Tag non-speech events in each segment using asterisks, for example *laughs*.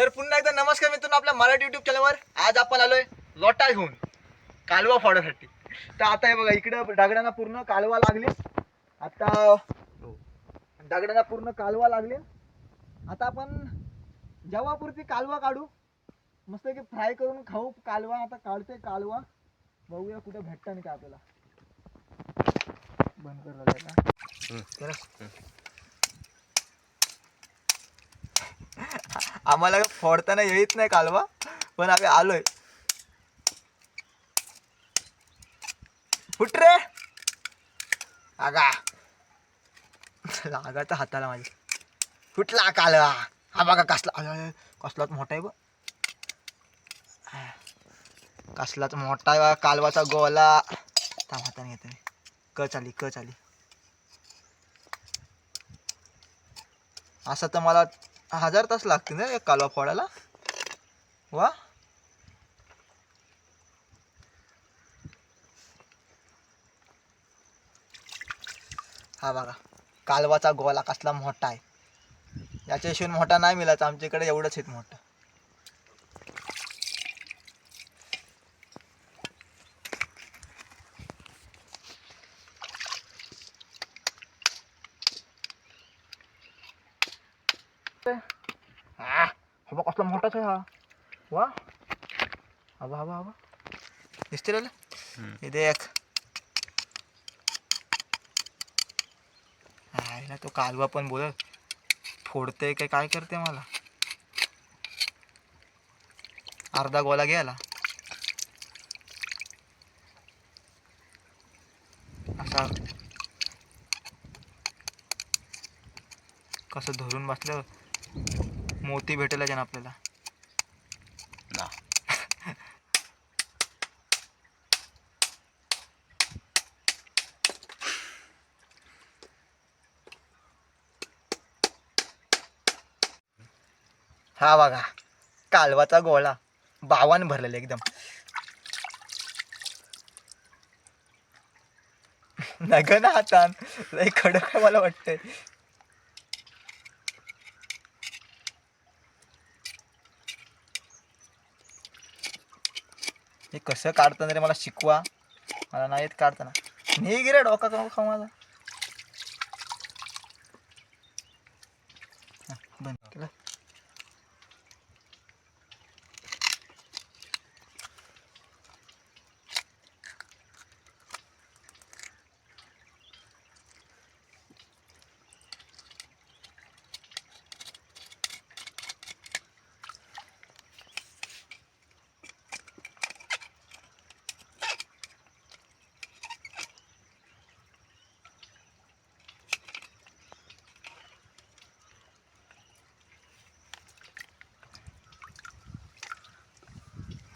तर पुन्हा एकदा नमस्कार मित्रांनो आपल्या मराठी युट्यूब चॅनलवर आज आपण आलोय लोटा घेऊन कालवा फोडासाठी तर आता हे बघा इकडं दगडांना पूर्ण कालवा लागले. आता दगडांना पूर्ण कालवा लागले. आता आपण जेव्हापुरती कालवा काढू. मस्त की फ्राय करून खाऊ. कालवा आता काढते कालवा. बघूया कुठे भेटतं नाही का आपल्याला. बंद कर राहिला का? आम्हाला फोडताना येत नाही कालवा पण आम्ही आलोय. फुट रे! आगा. लागाचा हाताला माझ्या फुटला कालवा. हा बघा कसला कसलाच मोठा आहे ब कसलाच मोठा आहे कालवाचा गोला. थांब हाताने घेते मी. क चाली कच आली असं तर मला हजार तास लागतील ना एक कालवा फोडायला? वा. हा बघा कालवाचा गोला कसला मोठा आहे. याच्याशिवाय मोठा नाही मिळायचा आमच्याकडे एवढंच आहेत मोठं. हा हा बघ कसला मोठाच आहे हा वा हवा हवा हवा दिसते रे हे देख आईला तो कालवा पण बोलत फोडते काय काय करते मला अर्धा गोला गेला असा कसं धरून बसलं मोती भेटेल त्यानं आपल्याला. हा बघा कालवाचा गोळा. बावान भरलेला एकदम. नग ना हातान. लय खडक मला वाटतंय. हे कसं काढताना रे मला शिकवा. मला नाही येत काढताना. नाही गिरे डोका का खाऊ माझा हा, बंद केलं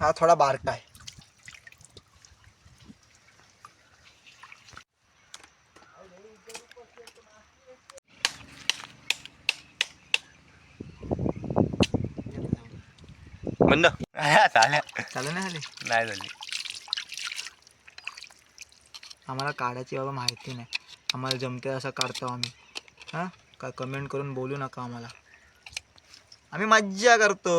हा थोडा बारका आहे. बंद. चालू नाही झाली? नाही झाली. आम्हाला काढायची बाबा माहिती नाही. आम्हाला जमते असं काढतो आम्ही. हां? काय कमेंट करून बोलू नका आम्हाला. आम्ही मज्जा करतो.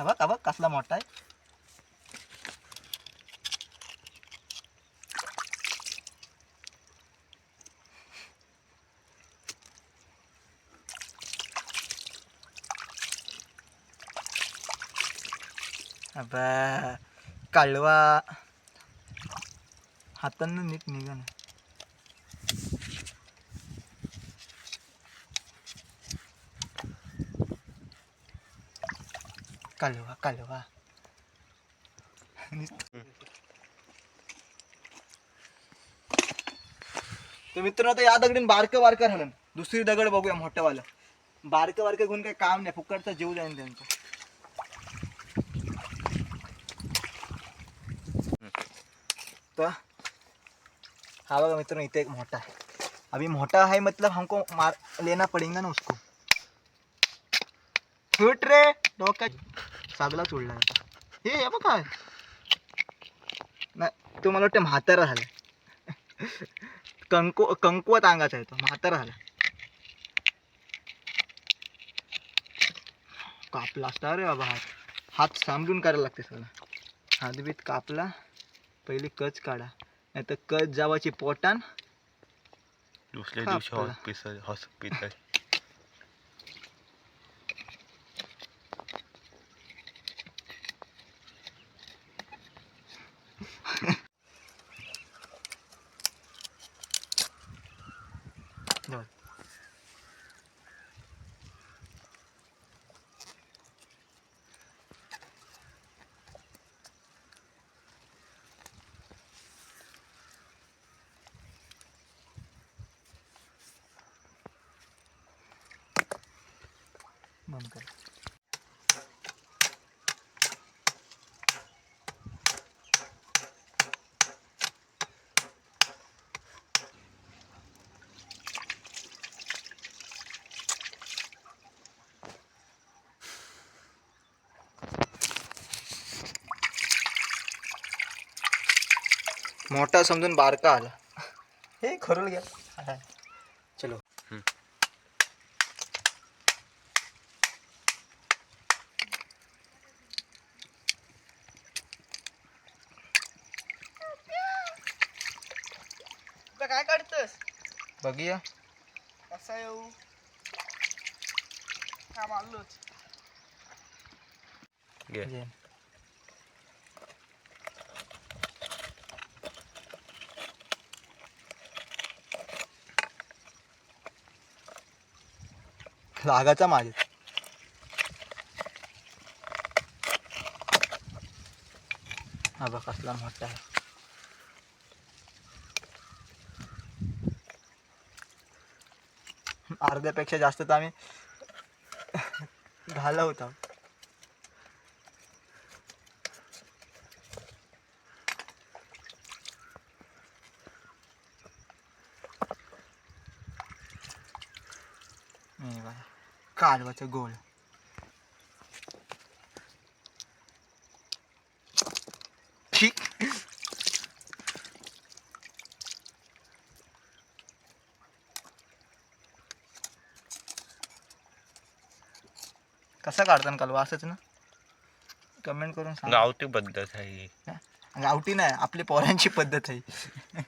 हा बघ हा बघ कसला मोठा आहे. अबा कालवा. हातांना नीट निघा ना कालवा कालवा. तर मित्रांनो आता या दगडीन बारकं बारकं राहिलं. दुसरी दगड बघूया मोठंवालं बारकं बारकं घेऊन काही काम नाही फुकटचा जीव जाईन त्यांचा. तर हा बघा मित्र इथे एक मोठा आहे. अभी मोठा है मतलब हमको मार लेना पड़ेगा ना उसको. फुट रे डोका सागला चोडला आता. हे हे बघ काय. तो मला वाटतं म्हातारा झाला कंकु कंकुवत अंगाचा आहे तो म्हातारा झाला कापला असता रे बाबा हात. हात सांभाळून करायला लागते सगळं. हातबीत कापला. पहिले कच काढा. नाही तर कच जावाची पोटान दुसऱ्या. दिवशी हॉस्पिटल हॉस्पिटल बंद कर. मोठा समजून बारका आला. हे खरोल घ्या. काय काढतस? बघूया. कसा येऊ काम आलोच घे. ये. लागाचा माझे हा बघ कसला मोठा आहे. अर्ध्यापेक्षा जास्त तर आम्ही घालवत आहोत कालवाचं गोल. कसा काढताना कालवा? असंच ना? कमेंट करून सांग. गावठी पद्धत आहे ही. गावठी नाही आपली पोरांची पद्धत आहे.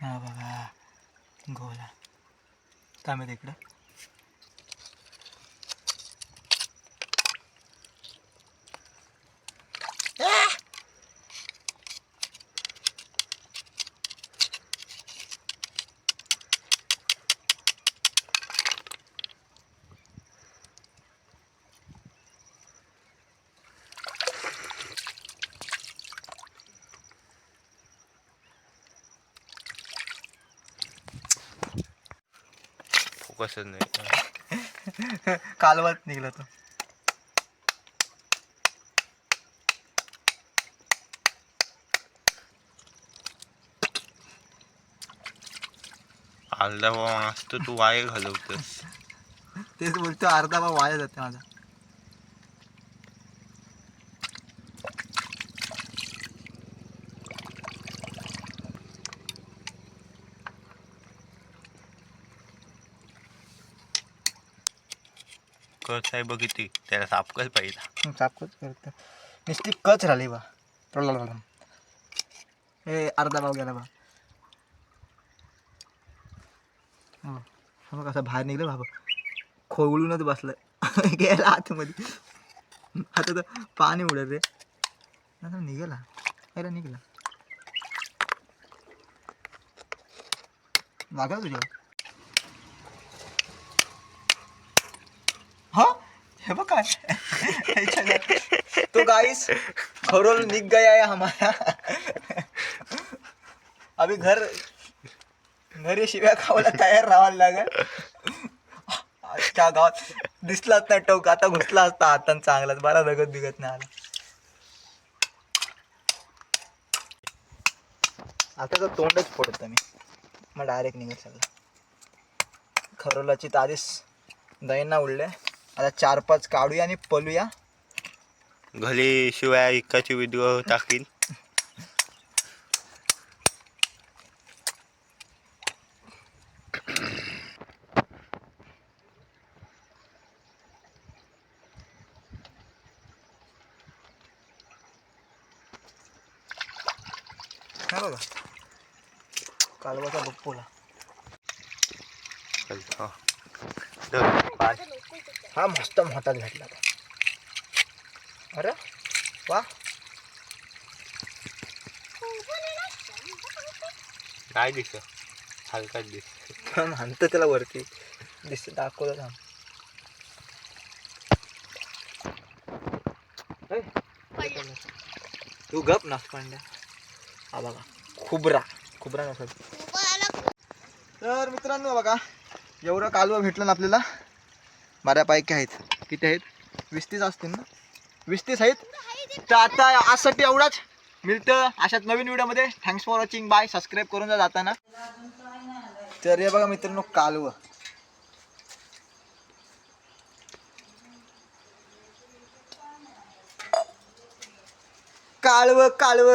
हा बघा. गोला काय माहिती फोकसच नाही. कालवात निघला तो. अर्धा पाव असतो तू वाय घालवतोस. तेच बोलतो अर्धा भाव वाया जाते माझा. कच आहे बघितली त्याला साफ कच पाहिजे चाकूच करत नुसती कच राहिली बा. रडला हे अर्धा भाव गेला बा. हो हा बघ असं बाहेर निघलं बाबा खोवळूनच बसलं *laughs* गेला आतमध्ये. आता तर पाणी उडत रे आता निघाला. यायला निघला. लागला तुझ्या हा हे बघ काय तो गाइस खरोल निक गया है हमारा. अभी घर घरी शिव्या खावायला तयार राहायला लागल. आजच्या गावात दिसलाच नाही टोक आता घुसला असता हातान चांगलाच. बरा बघत बिगत नाही आला. आता तर तोंडच फोडतो मी. मग डायरेक्ट निघत चालला खरोलाची तारीस दैना उडले आता चार पाच काढूया आणि पलूया. घरी शिवाय टाकील हा बघा. कालवाचा बप्पोला हा. मस्त मोठाच भेटला आता. अरे वा. नाही दिसत? हलकाच दिस म्हणतं त्याला वरती. दिसत दाखवलं थांब. ए, तू गप ना पांड्या. हा बघा खुबरा. खुबरा नसत तर मित्रांनो बघा एवढं कालवा भेटलं ना आपल्याला. बऱ्यापैकी आहेत. किती आहेत? वीस तीस असतील ना? वीस तीस आहेत? तर आता आजसाठी एवढाच. मिळतं अशाच नवीन व्हिडिओमध्ये. Thanks for watching bye subscribe करून जा जाताना. तर हे बघा मित्रांनो कालवं. काळव काळव